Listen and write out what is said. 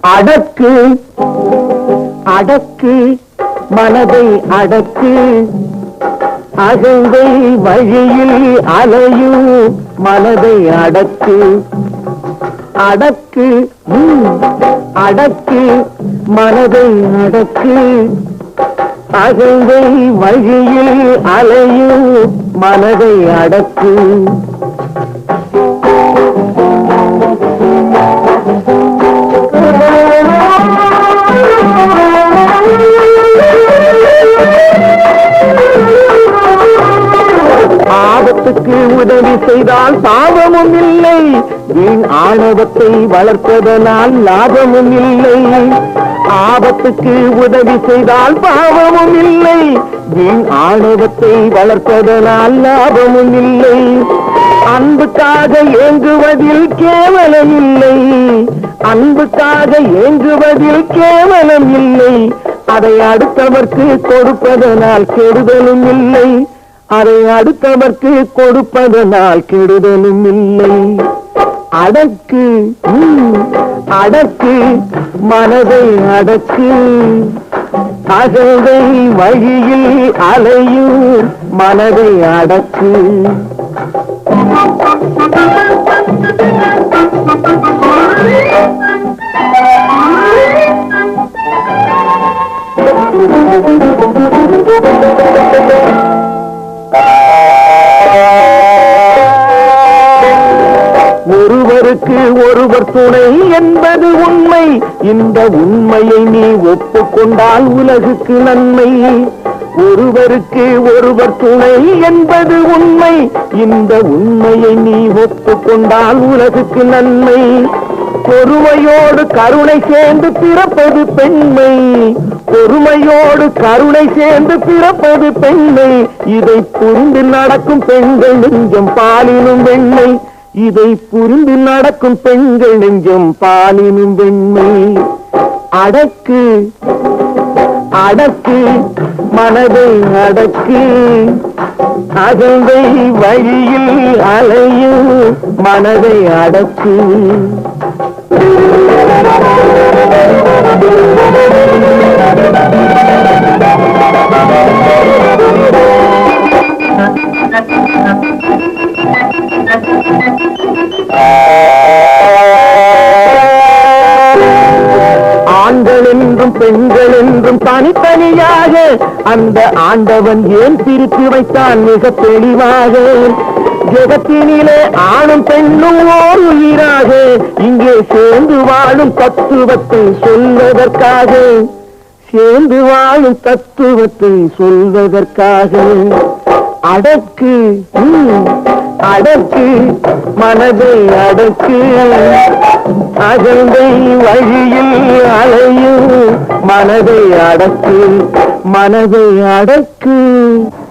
அடக்கு. அடக்கு. மனதை அடக்கு. அகந்தை வழியில் அலையும் மனதை அடக்கு. அடக்கு. அடக்கு. மனதை அடக்கு. அகந்தை வழியில் அலையும் மனதை அடக்கு. நாட்டுக்கு உதவி செய்தால் பாவமும் இல்லை. வீண் ஆணவத்தை வளர்ப்பதனால் லாபமும் இல்லை. ஆபத்துக்கு உதவி செய்தால் பாவமும் இல்லை. வீண் ஆணவத்தை வளர்ப்பதனால் லாபமும் இல்லை. அன்புக்காக ஏங்குவதில் கேவலம் இல்லை. அன்புக்காக ஏங்குவதில் கேவலம் இல்லை. அதை அடுத்தவர்க்கு கொடுப்பதனால் கெடுதலும் இல்லை. அதை அடுத்தவர்க்கு கொடுப்பதனால் கெடுதலும் இல்லை. அடக்கு அடக்கு மனதை அடக்கு. அகவை வழியில் அலையும் மனதை அடக்கு. Thank you. ஒருவருக்கு ஒருவர் துணை என்பது உண்மை. இந்த உண்மையை நீ ஒப்புக்கொண்டால் உலகுக்கு நன்மை. ஒருவருக்கு ஒருவர் துணை என்பது உண்மை. இந்த உண்மையை நீ ஒப்புக்கொண்டால் உலகுக்கு நன்மை. பொறுமையோடு கருணை சேர்ந்து பிறப்பது பெண்மை. பொறுமையோடு கருணை சேர்ந்து பிறப்பது பெண்மை. இதை புரிந்து நடக்கும் பெண்கள் நெஞ்சம் பாலினும் வெண்மை இதை புரிந்து நடக்கும் பெண்கள் நெஞ்சும் பாலினும் வெண்மை. அடக்கு அடக்கு மனதை அடக்கு. அகந்தை வழியில் அலையும் மனதை அடக்கு. ஆண் பெண்கள் என்றும் தனித்தனியாக அந்த ஆண்டவன் ஏன் பிரித்து வைத்தான் மிக தெளிவாக? ஜெகத்தினிலே ஆணும் பெண்ணும் ஓர் உயிராக இங்கே சேர்ந்து வாழும் தத்துவத்தை சொல்வதற்காக. சேர்ந்து வாழும் தத்துவத்தை சொல்வதற்காக. அடக்கு அடக்கு மனதை அடக்கு. அகந்தை வழியில் மனதை அடக்கு மனதை அடக்கு.